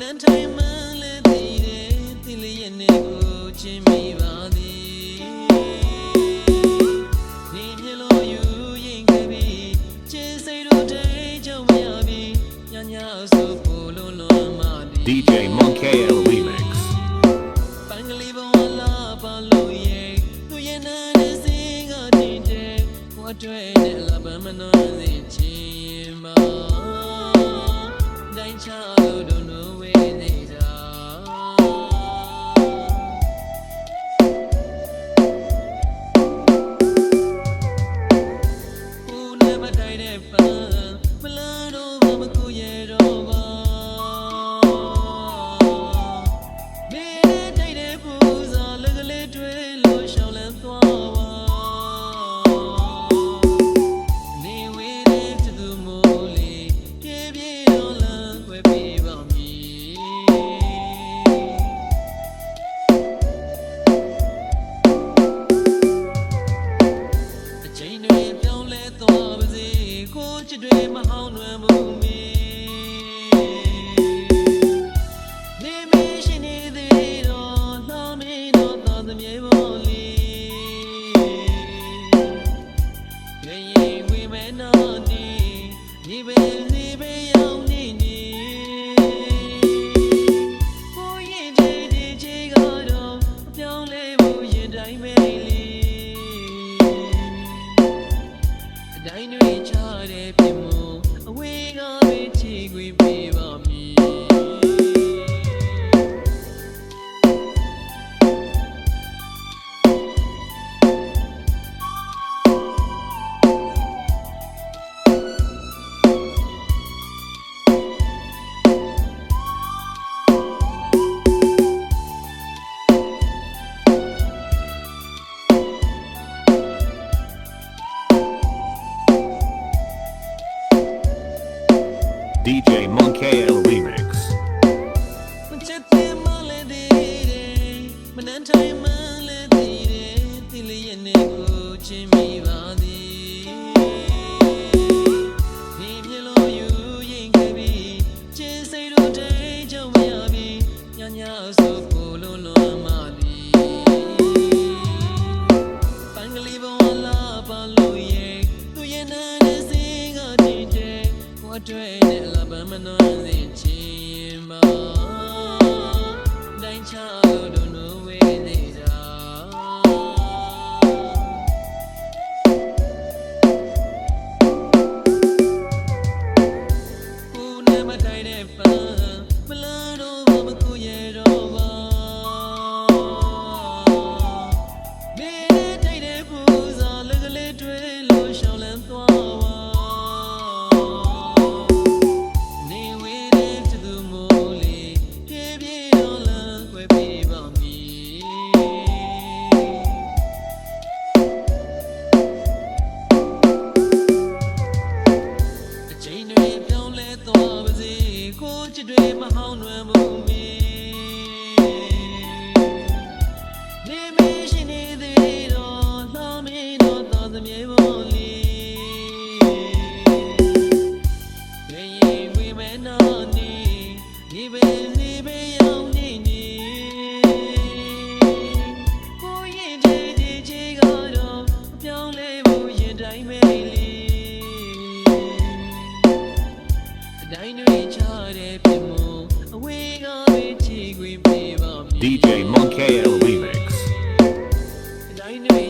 နန်းတိုင်းမှလဲတည်တယ်တိလျက်နဲ့ကိုချင်းမိပါသည်နေမြလို့ယူရင်ခဲ့ပြီချေစိတ်တို့တိတ်ကြုံမရပြီညညဆိုဖို့လုံးလုံးမသည် DJ Monkey Remix. ပန်းကလေးပေါ်လာပါလို့ရဲ့သူရဲ့နာနဲ့စင်ကတင်တယ်ဘဝတွေနဲ့လာပမနာစေချင်ပါ ချစ်တွေမဟောင်းနှံမှုမီနေမရှိနေသေးတော့လာမင်းတော့သာသမီးပေါ်လီရေရင်ဝေမဲနာနီဒီပဲဒီပဲ တိုင်းတွေချတဲ့ပြင်မအဝေးကပဲချီခွေပေးပါမ DJ Monkey Remix. မချစ်တဲ့မလဲသေးတယ်မနှမ်းတိုင်းမလဲသေးတယ်တိလျက်နဲ့ကိုချင်းမိပါသည်ဒီမြေလို့ယူရင်ခဲ့ပြီချစ်စိတ်တို့တိတ်ကြုံမရပြီညညဆို နဲ့ လဲသွားပါစေကိုချစ်တွေမဟောင်းနှံမှုမီနေမရှိနေသေးတော့လာမင်းတော့သာသမီးပေါ်လီရေရင်ဝေမဲနာနီဒီပဲဒီပဲရောက်နေနီကိုရင်တဲ့ဒီချေကတော့အပြောင်းလဲဖို့ရင်တိုင်းပဲလီအတိုင်းတွေချတဲ့ပြင်မ DJ Monkey Remix. အတိုင်းတွေ